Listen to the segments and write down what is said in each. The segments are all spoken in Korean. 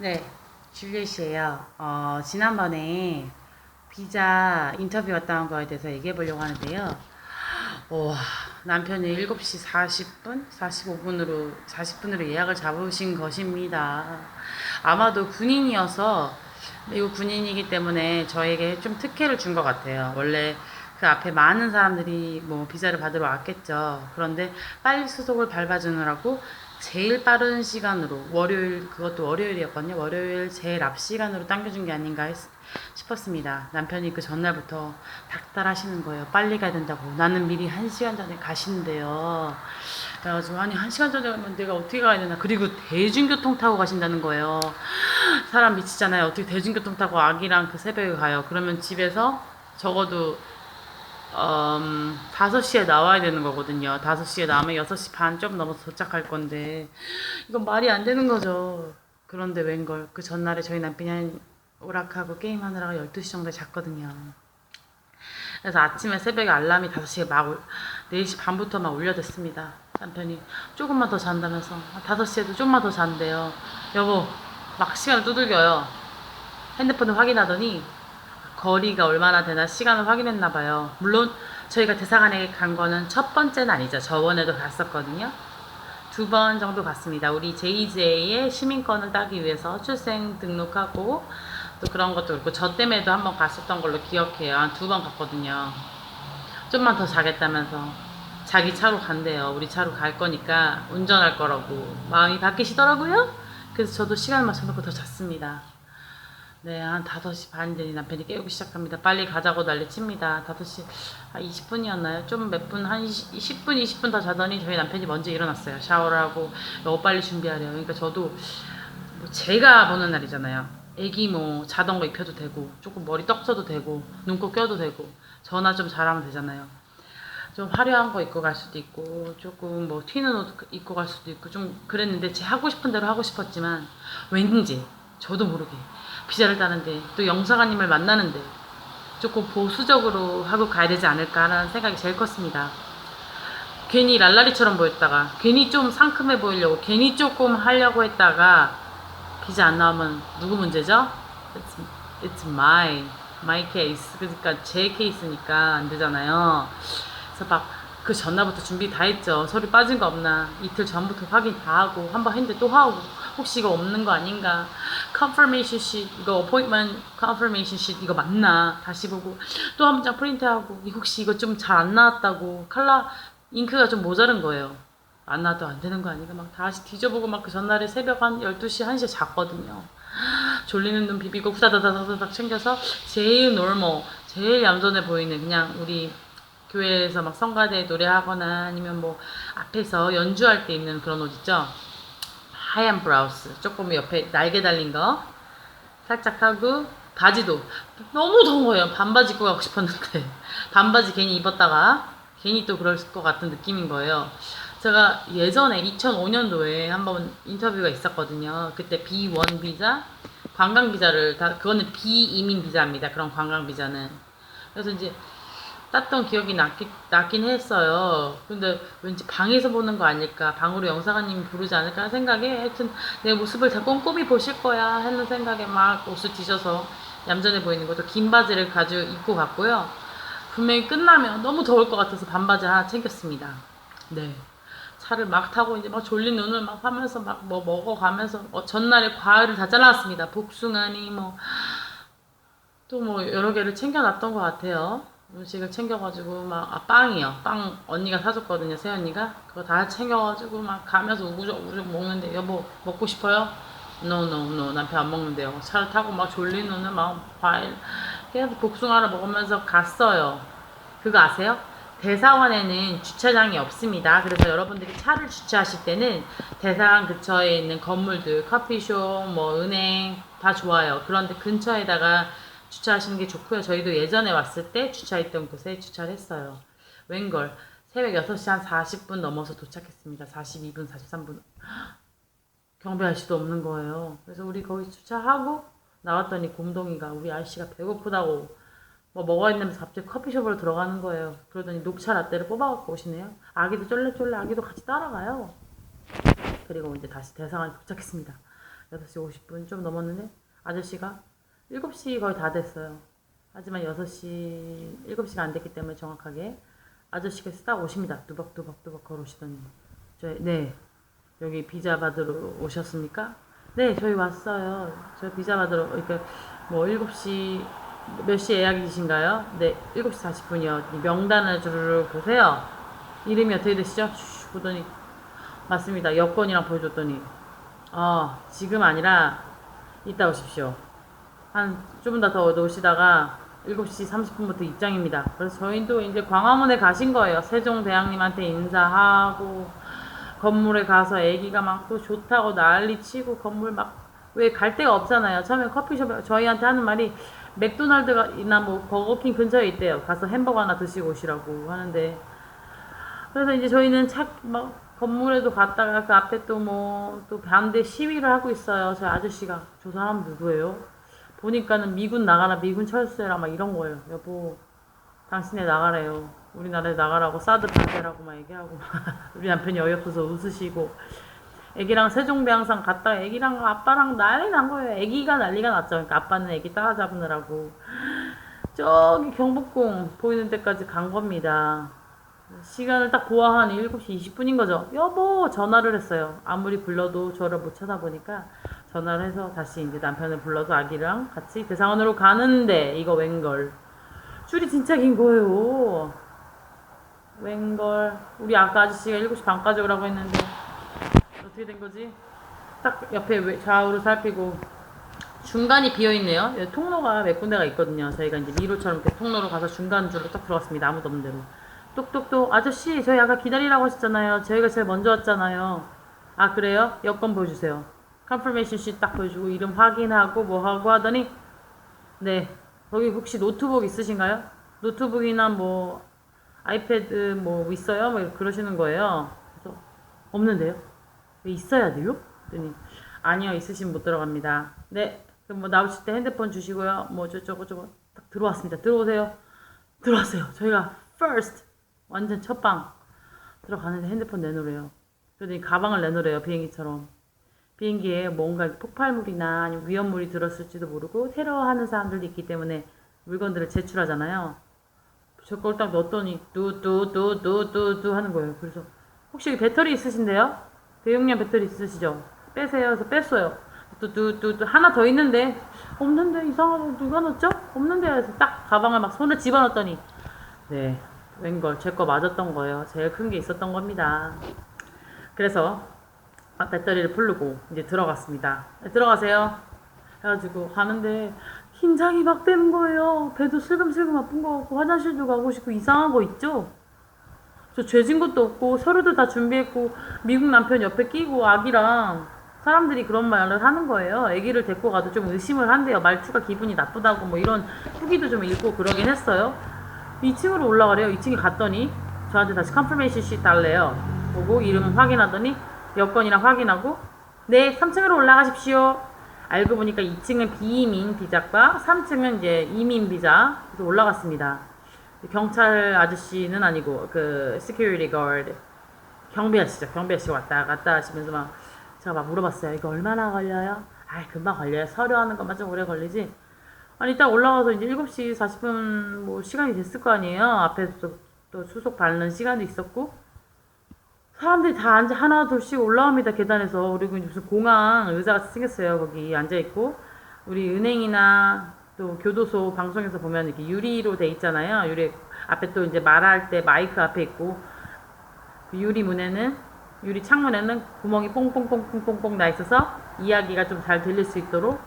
네, 줄리엣이에요. 어, 지난번에 비자 인터뷰 왔다 온 거에 대해서 얘기해 보려고 하는데요. 와, 남편이 7시 40분, 45분으로, 40분으로 예약을 잡으신 것입니다. 아마도 군인이어서, 미국 군인이기 때문에 저에게 좀 특혜를 준 것 같아요. 원래 그 앞에 많은 사람들이 뭐 비자를 받으러 왔겠죠. 그런데 빨리 수속을 밟아주느라고 제일 빠른 시간으로 월요일 그것도 월요일이었거든요. 월요일 제일 앞 시간으로 당겨준 게 아닌가 했, 싶었습니다. 남편이 그 전날부터 닥달하시는 거예요. 빨리 가야 된다고. 나는 미리 한 시간 전에 가신대요. 그래가지고 아니 한 시간 전에 가면 내가 어떻게 가야 되나. 그리고 대중교통 타고 가신다는 거예요. 사람 미치잖아요. 어떻게 대중교통 타고 아기랑 그 새벽에 가요. 그러면 집에서 적어도 음, 5시에 나와야 되는 거거든요. 5시에 나오면 6시 반 좀 넘어서 도착할 건데, 이건 말이 안 되는 거죠. 그런데 웬걸, 그 전날에 저희 남편이 한 오락하고 게임하느라가 12시 정도에 잤거든요. 그래서 아침에 새벽에 알람이 5시에 막, 울- 4시 반부터 막 울려댔습니다. 남편이 조금만 더 잔다면서, 5시에도 좀만 더 잔대요. 여보, 막 시간을 두들겨요. 핸드폰을 확인하더니, 거리가 얼마나 되나 시간을 확인했나 봐요. 물론 저희가 대사관에 간 거는 첫 번째는 아니죠. 저번에도 갔었거든요. 두 번 정도 갔습니다. 우리 JJ의 시민권을 따기 위해서 출생 등록하고 또 그런 것도 그렇고 저 때문에도 한 번 갔었던 걸로 기억해요. 한 두 번 갔거든요. 좀만 더 자겠다면서 자기 차로 간대요. 우리 차로 갈 거니까 운전할 거라고 마음이 바뀌시더라고요. 그래서 저도 시간 맞춰놓고 더 잤습니다. 네, 한 5시 반 되니 남편이 깨우기 시작합니다. 빨리 가자고 난리 칩니다. 5시 한 20분이었나요? 좀 몇 분, 한 20, 10분, 20분 더 자더니 저희 남편이 먼저 일어났어요. 샤워를 하고, 여보 빨리 준비하래요. 그러니까 저도 뭐 제가 보는 날이잖아요. 애기 뭐 자던 거 입혀도 되고, 조금 머리 떡 써도 되고, 눈곱 껴도 되고, 전화 좀 잘하면 되잖아요. 좀 화려한 거 입고 갈 수도 있고, 조금 뭐 튀는 옷 입고 갈 수도 있고, 좀 그랬는데 제 하고 싶은 대로 하고 싶었지만, 왠지 저도 모르게 비자를 따는데 또 영사관님을 만나는데 조금 보수적으로 하고 가야 되지 않을까라는 생각이 제일 컸습니다. 괜히 랄라리처럼 보였다가 괜히 좀 상큼해 보이려고 괜히 조금 하려고 했다가 비자 안 나오면 누구 문제죠? It's, it's my my case 그러니까 제 케이스니까 안 되잖아요. 그래서 막 그 전날부터 준비 다 했죠. 서류 빠진 거 없나 이틀 전부터 확인 다 하고 한 번 했는데 또 하고 혹시 이거 없는 거 아닌가 confirmation sheet 이거 appointment confirmation sheet 이거 맞나 다시 보고 또 한 장 프린트하고 이 혹시 이거 좀 잘 안 나왔다고 칼라 잉크가 좀 모자른 거예요. 안 나와도 안 되는 거 아닌가 막 다시 뒤져보고 막 그 전날에 새벽 한 12시 1시에 잤거든요. 졸리는 눈 비비고 후다다다다닥 챙겨서 제일 놀모 제일 얌전해 보이는 그냥 우리 교회에서 막 성가대 노래하거나 아니면 뭐 앞에서 연주할 때 입는 그런 옷 있죠. 하얀 브라우스 조금 옆에 날개 달린 거 살짝 하고 바지도 너무 더워요. 반바지 입고 가고 싶었는데 반바지 괜히 입었다가 괜히 또 그럴 것 같은 느낌인 거예요. 제가 예전에 2005년도에 한번 인터뷰가 있었거든요. 그때 B1 비자, 관광 비자를 다 그거는 비이민 비자입니다. 그런 관광 비자는. 그래서 이제 땄던 기억이 났긴, 났긴 했어요. 근데 왠지 방에서 보는 거 아닐까, 방으로 영사관님이 부르지 않을까 생각에 하여튼 내 모습을 다 꼼꼼히 보실 거야 하는 생각에 막 옷을 뒤져서 얌전해 보이는 것도 긴 바지를 가지고 입고 갔고요. 분명히 끝나면 너무 더울 것 같아서 반바지 하나 챙겼습니다. 네. 차를 막 타고 이제 막 졸린 눈을 막 하면서 막 뭐 먹어가면서 어, 전날에 과일을 다 잘라왔습니다. 복숭아니 뭐 또 뭐 여러 개를 챙겨놨던 것 같아요. 음식을 챙겨가지고 막 아, 빵이요. 빵 언니가 사줬거든요. 새언니가 그거 다 챙겨가지고 막 가면서 우적우적 먹는데 여보 먹고 싶어요? No no no 남편 안 먹는데요. 차를 타고 막 졸린 눈을 막 과일 계속 복숭아를 먹으면서 갔어요. 그거 아세요? 대사관에는 주차장이 없습니다. 그래서 여러분들이 차를 주차하실 때는 대사관 근처에 있는 건물들, 커피숍, 뭐 은행 다 좋아요. 그런데 근처에다가 주차하시는 게 좋고요. 저희도 예전에 왔을 때 주차했던 곳에 주차를 했어요. 웬걸 새벽 6시 한 40분 넘어서 도착했습니다. 42분, 43분. 경비 아저씨도 없는 거예요. 그래서 우리 거기 주차하고 나왔더니 곰동이가 우리 아저씨가 배고프다고 뭐 먹어야 된다면서 갑자기 커피숍으로 들어가는 거예요. 그러더니 녹차 라떼를 뽑아갖고 오시네요. 아기도 쫄래쫄래 아기도 같이 따라가요. 그리고 이제 다시 대상을 도착했습니다. 6시 50분 좀 넘었는데 아저씨가 7시 거의 다 됐어요. 하지만 6시, 7시가 안 됐기 때문에 정확하게 아저씨가 딱 오십니다. 뚜벅뚜벅뚜벅 걸어오시더니 저, 네 여기 비자 받으러 오셨습니까? 네 저희 왔어요. 저 비자 받으러 그러니까 뭐 7시 몇 시 예약이신가요? 네 7시 40분이요. 명단을 주르륵 보세요. 이름이 어떻게 되시죠? 슈 보더니 맞습니다. 여권이랑 보여줬더니 어 지금 아니라 이따 오십시오. 한 조금 더더 놓으시다가 7시 30분부터 입장입니다. 그래서 저희도 이제 광화문에 가신 거예요. 세종대왕님한테 인사하고 건물에 가서 애기가 막 또 좋다고 난리 치고 건물 막 왜 갈 데가 없잖아요. 처음에 커피숍에 저희한테 하는 말이 맥도날드나 뭐 버거킹 근처에 있대요. 가서 햄버거 하나 드시고 오시라고 하는데 그래서 이제 저희는 착막 건물에도 갔다가 그 앞에 또 뭐 또 반대 시위를 하고 있어요. 저 아저씨가 저 사람 누구예요? 보니까는 미군 나가라 미군 철수해라 막 이런 거예요. 여보 당신네 나가래요. 우리나라에 나가라고 사드 반대라고 막 얘기하고 우리 남편이 어이없어서 웃으시고 애기랑 세종대왕상 갔다가 애기랑 아빠랑 난리 난 거예요. 애기가 난리가 났죠. 그러니까 아빠는 애기 따라잡느라고 저기 경복궁 보이는 데까지 간 겁니다. 시간을 딱 보아하니 7시 20분인 거죠. 여보 전화를 했어요. 아무리 불러도 저를 못 찾아보니까 전화를 해서 다시 이제 남편을 불러서 아기랑 같이 대상원으로 가는데 이거 웬걸 줄이 진짜 긴 거예요. 웬걸 우리 아까 아저씨가 7시 반까지 오라고 했는데 어떻게 된 거지? 딱 옆에 왜- 좌우로 살피고 중간이 비어 있네요. 여기 통로가 몇 군데가 있거든요. 저희가 이제 미로처럼 이렇게 통로로 가서 중간 줄로 딱 들어갔습니다. 아무도 없는 대로. 똑똑똑 아저씨 저희 아까 기다리라고 하셨잖아요. 저희가 제일 먼저 왔잖아요. 아 그래요? 여권 보여주세요. 컨퍼메이션 씨딱 보여주고 이름 확인하고 뭐 하고 하더니 네 거기 혹시 노트북 있으신가요? 노트북이나 뭐 아이패드 뭐 있어요? 뭐 그러시는 거예요. 그래서 없는데요? 왜 있어야 돼요? 그랬더니 아니요 있으시면 못 들어갑니다. 네 그럼 뭐 나오실 때 핸드폰 주시고요. 뭐 저쩌고 저쩌고 딱 들어왔습니다. 들어오세요. 들어왔어요. 저희가 first 완전 첫방 들어가는데 핸드폰 내놓으래요. 그러더니 가방을 내놓으래요. 비행기처럼. 비행기에 뭔가 폭발물이나 위험물이 들었을지도 모르고 테러하는 사람들도 있기 때문에 물건들을 제출하잖아요. 저걸 딱 넣었더니 뚜뚜뚜뚜뚜뚜 하는 거예요. 그래서 혹시 배터리 있으신데요? 대용량 배터리 있으시죠? 빼세요. 그래서 뺐어요. 뚜뚜뚜뚜 하나 더 있는데 없는데 이상하다 누가 넣었죠? 없는데 해서 딱 가방을 막 손에 집어넣었더니 네 웬걸 제 거 맞았던 거예요. 제일 큰 게 있었던 겁니다. 그래서 아, 배터리를 풀르고 이제 들어갔습니다. 네, 들어가세요. 해가지고 가는데 긴장이 막 되는 거예요. 배도 슬금슬금 아픈 거 같고 화장실도 가고 싶고 이상한 거 있죠? 저 죄진 것도 없고 서류도 다 준비했고 미국 남편 옆에 끼고 아기랑 사람들이 그런 말을 하는 거예요. 아기를 데리고 가도 좀 의심을 한대요. 말투가 기분이 나쁘다고 뭐 이런 후기도 좀 읽고 그러긴 했어요. 2층으로 올라가래요. 2층에 갔더니 저한테 다시 컨퍼메이션 시 달래요. 보고 이름 확인하더니 여권이랑 확인하고 네 3층으로 올라가십시오. 알고 보니까 2층은 비이민 비자과 3층은 이제 이민 비자 그래서 올라갔습니다. 경찰 아저씨는 아니고 그 security 경비 아저씨죠. 경비 아저씨 왔다 갔다 하시면서 막 제가 막 물어봤어요. 이거 얼마나 걸려요? 아 금방 걸려요. 서류하는 것만 좀 오래 걸리지. 아니 딱 올라가서 이제 7시 40분 뭐 시간이 됐을 거 아니에요. 앞에서 또, 또 수속 밟는 시간도 있었고 사람들이 다 앉아 하나 둘씩 올라옵니다 계단에서. 그리고 무슨 공항 의자 같이 생겼어요 거기. 앉아 있고. 우리 은행이나 또 교도소 방송에서 보면 이렇게 유리로 돼 있잖아요. 유리 앞에 또 이제 말할 때 마이크 앞에 있고. 그 유리 문에는 유리 창문에는 구멍이 뽕뽕뽕뽕뽕뽕 나 있어서 이야기가 좀 잘 들릴 수 있도록.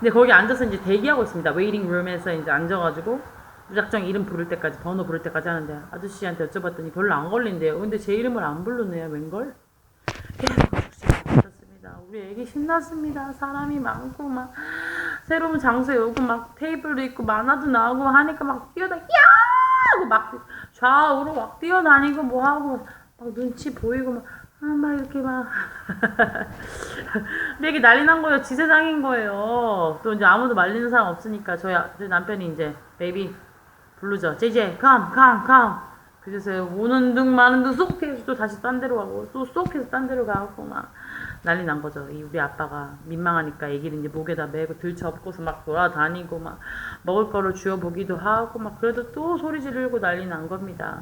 근데 거기 앉아서 이제 대기하고 있습니다. 웨이팅 룸에서 이제 앉아가지고 무작정 이름 부를 때까지 번호 부를 때까지 하는데 아저씨한테 여쭤봤더니 별로 안 걸린대요. 근데 제 이름을 안 부르네요. 웬걸? 있었습니다. 우리 애기 신났습니다. 사람이 많고 막 새로운 장소에 오고 막 테이블도 있고 만화도 나오고 하니까 막 뛰어다 야 하고 막 좌우로 막 뛰어다니고 뭐 하고 막 눈치 보이고 막 아, 막 이렇게 막. 근데 이게 난리 난 거예요. 지 세상인 거예요. 또 이제 아무도 말리는 사람 없으니까 저희, 아- 저희 남편이 이제 베이비 부르죠. 제제, 컴, 컴, 컴. 그래서 오는 둥 마는 둥 쏙 해서 또 다시 딴 데로 가고 또 쏙 해서 딴 데로 가고 막 난리 난 거죠. 이 우리 아빠가 민망하니까 애기를 이제 목에다 메고 들쳐업고서 막 돌아다니고 막 먹을 거를 주워 보기도 하고 막 그래도 또 소리 지르고 난리 난 겁니다.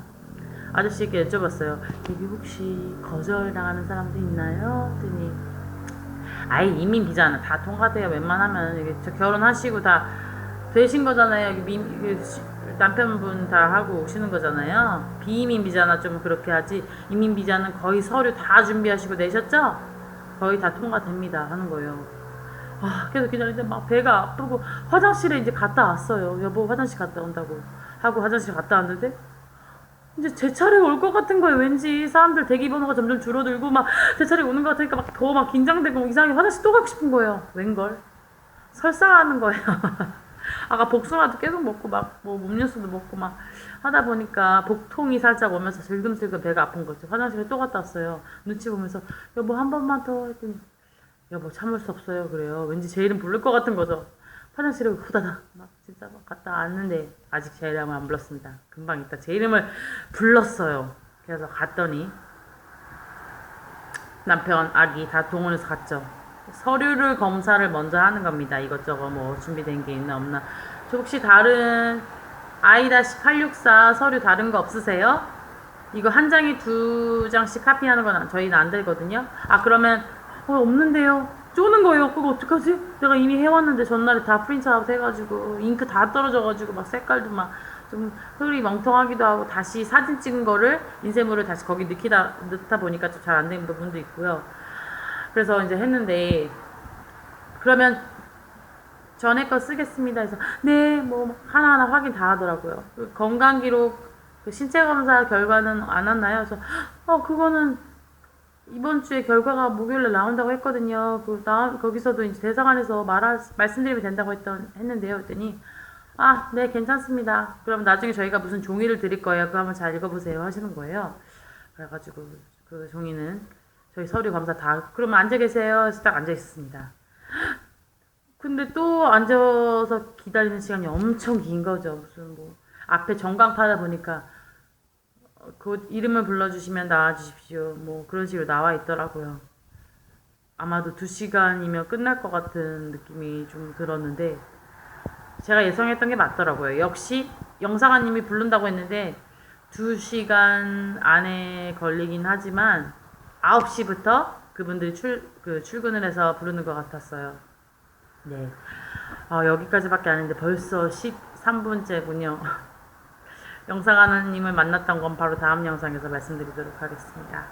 아저씨께 여쭤봤어요. 여기 혹시 거절 당하는 사람도 있나요? 했더니 아예 이민 비자는 다 통과돼요. 웬만하면 여기 저 결혼하시고 다 되신 거잖아요. 여기 민, 이게 시- 남편분 다 하고 오시는 거잖아요. 비이민 비자나 좀 그렇게 하지. 이민 비자는 거의 서류 다 준비하시고 내셨죠? 거의 다 통과됩니다. 하는 거예요. 아, 계속 기다리는데 막 배가 아프고 화장실에 이제 갔다 왔어요. 여보 화장실 갔다 온다고 하고 화장실 갔다 왔는데 이제 제 차례 올 것 같은 거예요. 왠지 사람들 대기 번호가 점점 줄어들고 막 제 차례 오는 것 같으니까 막 더막 긴장되고 이상하게 화장실 또 가고 싶은 거예요. 웬걸? 설사하는 거예요. 아까 복숭아도 계속 먹고 막 뭐 음료수도 먹고 막 하다 보니까 복통이 살짝 오면서 슬금슬금 배가 아픈 거죠. 화장실에 또 갔다 왔어요. 눈치 보면서 여보 한 번만 더 했더니 여보 참을 수 없어요 그래요. 왠지 제 이름 부를 것 같은 거죠. 화장실에 후다닥 막 진짜 막 갔다 왔는데 아직 제 이름을 안 불렀습니다. 금방 있다 제 이름을 불렀어요. 그래서 갔더니 남편 아기 다 동원해서 갔죠. 서류를 검사를 먼저 하는 겁니다. 이것저것 뭐 준비된 게 있나 없나. 저 혹시 다른 I-864 서류 다른 거 없으세요? 이거 한 장에 두 장씩 카피하는 건 저희는 안 되거든요. 아 그러면 어, 없는데요. 쪼는 거예요. 그거 어떡하지? 내가 이미 해왔는데 전날에 다 프린트아웃 해가지고 잉크 다 떨어져가지고 막 색깔도 막 좀 흐리 멍텅하기도 하고 다시 사진 찍은 거를 인쇄물을 다시 거기 넣기다 넣다 보니까 좀 잘 안 되는 부분도 있고요. 그래서 이제 했는데 그러면 전에 거 쓰겠습니다 해서 네 뭐 하나하나 확인 다 하더라고요. 그 건강 기록 그 신체 검사 결과는 안 왔나요? 그래서 어 그거는 이번 주에 결과가 목요일에 나온다고 했거든요. 그 나, 거기서도 이제 대사관에서 말하, 말씀드리면 된다고 했던, 했는데요. 했더니, 아, 네, 괜찮습니다. 그럼 나중에 저희가 무슨 종이를 드릴 거예요. 그거 한번 잘 읽어보세요. 하시는 거예요. 그래가지고 그 종이는 저희 서류 검사 다, 그러면 앉아 계세요. 딱 앉아 있었습니다. 근데 또 앉아서 기다리는 시간이 엄청 긴 거죠. 무슨 뭐, 앞에 전광파다 보니까 어, 그 이름을 불러주시면 나와 주십시오. 뭐 그런 식으로 나와 있더라고요. 아마도 두 시간이면 끝날 것 같은 느낌이 좀 들었는데 제가 예상했던 게 맞더라고요. 역시 영상아님이 부른다고 했는데 두 시간 안에 걸리긴 하지만 9시부터 그분들이 출, 그 출근을 해서 부르는 것 같았어요. 네. 아, 여기까지밖에 안 했는데 벌써 13분째군요. 영상 하나님을 만났던 건 바로 다음 영상에서 말씀드리도록 하겠습니다.